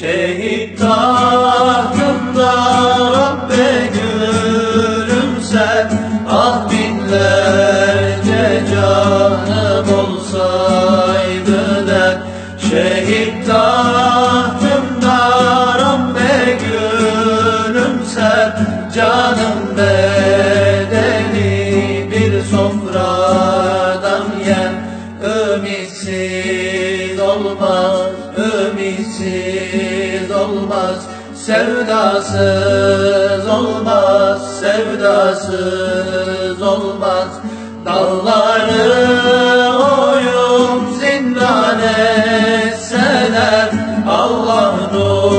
Şehit tahtında Rabbe gülümser Ah binlerce canım olsaydı der Şehit tahtında Rabbe gülümser Canım bedeli bir sofradan yer Ümitsiz olmaz, ümitsiz Sevdasız olmaz, sevdasız olmaz. Dağları oyup zindan etseler Allah nurunu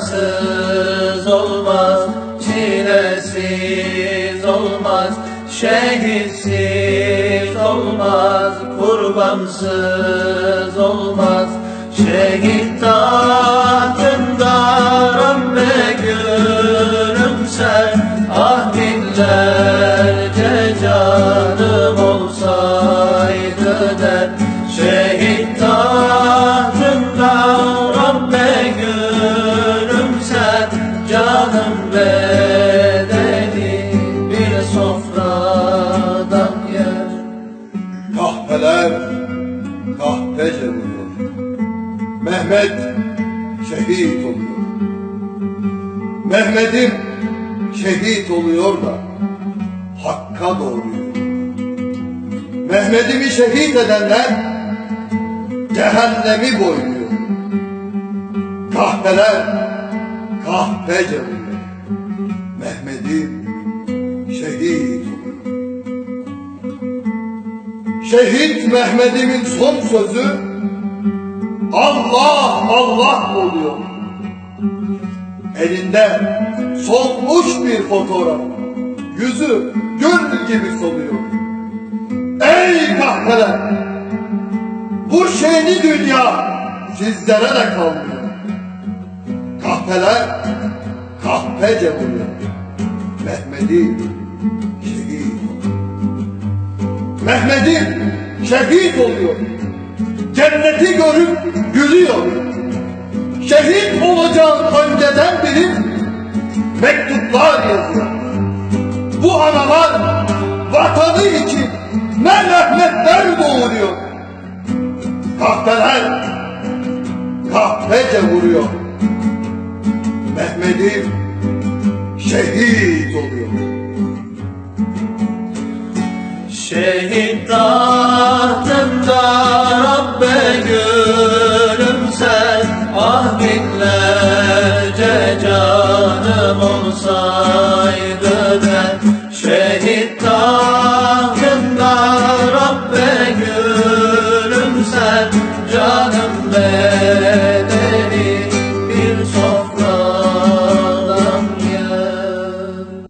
Yarasız olmaz, çilesiz olmaz Şehitsiz olmaz, kurbansız olmaz Şehit tahtında Mehmet şehit oluyor. Mehmet'im şehit oluyor da Hakk'a doğruyor. Mehmet'imi şehit edenler cehennemi boyluyor. Kahpeler kahpece vuruyor. Mehmet'im şehit oluyor. Şehit Mehmet'imin son sözü Allah Allah oluyor. Elinde solmuş bir fotoğraf. Yüzü gül gibi soluyor. Ey kahpeler! Bu şehni dünya sizlere de kalmıyor. Kahpeler kahpece vuruyor. Mehmet'i şehit. Mehmet'im şehit oluyor. Cenneti görüp gülüyor. Şehit olacağım önceden bilip mektuplar yazıyor. Bu analar vatanı için ne rahmetler doğuruyor. Kahpeler kahpece vuruyor. Mehmet'im şehit oluyor. Şehit tahtında Ah binlerce canım olsaydı ben Şehit tarzı